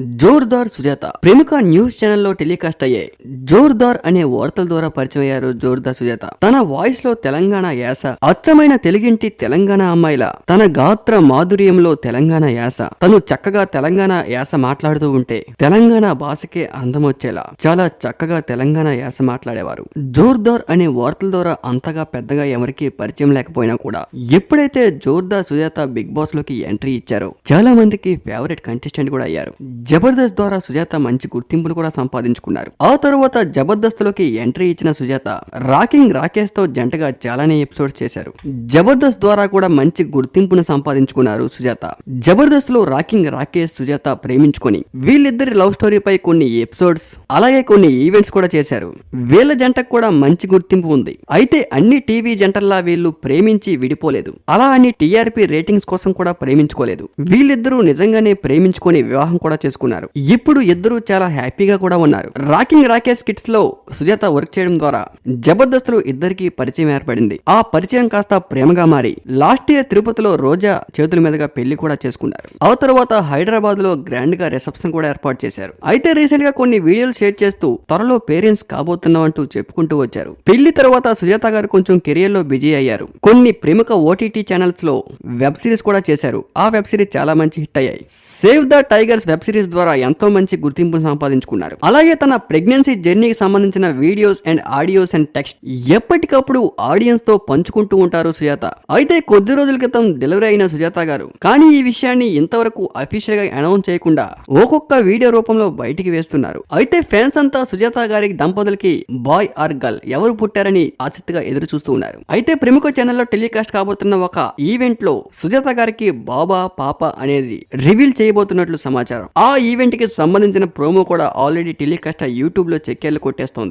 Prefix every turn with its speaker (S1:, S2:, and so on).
S1: జోర్దార్ సుజాత. ప్రముఖ న్యూస్ ఛానల్లో టెలికాస్ట్ అయ్యే జోర్దార్ అనే వార్తల ద్వారా పరిచయం అయ్యారు జోర్దార్ సుజాత. తన వాయిస్లో తెలంగాణ యాస అచ్చమైన తెలుగింటి తెలంగాణ అమ్మాయిల. తన గాత్ర మాధుర్యంలో తెలంగాణ యాస. తను చక్కగా తెలంగాణ యాస మాట్లాడుతూ ఉంటే తెలంగాణ భాషకే అందం వచ్చేలా చాలా చక్కగా తెలంగాణ యాస మాట్లాడేవారు. జోర్దార్ అనే వార్తల ద్వారా అంతగా పెద్దగా ఎవరికీ పరిచయం లేకపోయినా కూడా ఎప్పుడైతే జోర్దార్ సుజాత బిగ్ బాస్లోకి ఎంట్రీ ఇచ్చారో చాలా మందికి ఫేవరెట్ కంటెస్టెంట్ కూడా అయ్యారు. జబర్దస్త్ ద్వారా సుజాత మంచి గుర్తింపును కూడా సంపాదించుకున్నారు. ఆ తరువాత జబర్దస్త్లోకి ఎంట్రీ ఇచ్చిన సుజాత రాకింగ్ రాకేష్తో జంటగా చాలానే ఎపిసోడ్స్ చేశారు. జబర్దస్త్ ద్వారా కూడా మంచి గుర్తింపును సంపాదించుకున్నారు సుజాత. జబర్దస్త్లో రాకింగ్ రాకేష్ సుజాత ప్రేమించుకొని వీళ్ళిద్దరి లవ్ స్టోరీపై కొన్ని ఎపిసోడ్స్ అలాగే కొన్ని ఈవెంట్స్ కూడా చేశారు. వీళ్ళ జంటకు కూడా మంచి గుర్తింపు ఉంది. అయితే అన్ని టీవీ జంటల్లా వీళ్ళు ప్రేమించి విడిపోలేదు. అలా అని టీఆర్పీ రేటింగ్స్ కోసం కూడా ప్రేమించుకోలేదు. వీళ్ళిద్దరూ నిజంగానే ప్రేమించుకొని వివాహం కూడా చేసుకున్నారు. ఇప్పుడు ఇద్దరు చాలా హ్యాపీగా కూడా ఉన్నారు. రాకింగ్ రాకేష్ కిట్స్లో సుజాత వర్క్ చేయడం ద్వారా జబర్దస్త్లో ఇద్దరికి పరిచయం ఏర్పడింది. ఆ పరిచయం కాస్త ప్రేమగా మారి లాస్ట్ ఇయర్ తిరుపతిలో రోజా చేతుల మీదుగా పెళ్ళి కూడా చేసుకున్నారు. ఆ తర్వాత హైదరాబాద్లో గ్రాండ్గా రిసెప్షన్ కూడా ఏర్పాటు చేశారు. అయితే రీసెంట్గా కొన్ని వీడియోలు షేర్ చేస్తూ త్వరలో పేరెంట్స్ కాబోతున్నాం అంటూ చెప్పుకుంటూ వచ్చారు. పెళ్ళి తర్వాత సుజాత గారు కొంచెం కెరియర్లో బిజీ అయ్యారు. కొన్ని ప్రముఖ ఓటీటీ ఛానల్స్లో వెబ్ సిరీస్ కూడా చేశారు. ఆ వెబ్ సిరీస్ చాలా మంచి హిట్ అయ్యాయి. Save the tigers web series ద్వారా ఎంతో మంచి గుర్తింపును సంపాదించుకున్నారు. అలాగే తన ప్రెగ్నెన్సీ జర్నీకి సంబంధించిన videos and audios and text ఎప్పటికప్పుడు ఆడియన్స్తో పంచుకుంటూ ఉంటారు సుజాత. అయితే కొద్ది రోజుల క్రితం డెలివరీ అయిన సుజాత గారు కానీ ఈ విషయాన్ని ఇంతవరకు అఫీషియల్గా అనౌన్స్ చేయకుండా ఒక్కొక్క వీడియో రూపంలో బయటికి వేస్తున్నారు. అయితే ఫ్యాన్స్ అంతా సుజాత గారి దంపతులకి బాయ్ ఆర్ గర్ల్ ఎవరు పుట్టారని ఆసక్తిగా ఎదురు చూస్తూ ఉన్నారు. అయితే ప్రముఖ ఛానల్లో టెలికాస్ట్ కాబోతున్న ఒక ఈవెంట్లో సుజాత గారికి బాబా పాప అనేది రివీల్ చేయబోతున్నట్లు సమాచారం. ఆ ఈవెంట్కి సంబంధించిన ప్రోమో కూడా ఆల్రెడీ టెలికాస్ట్ యూట్యూబ్లో కొట్టేస్తోంది.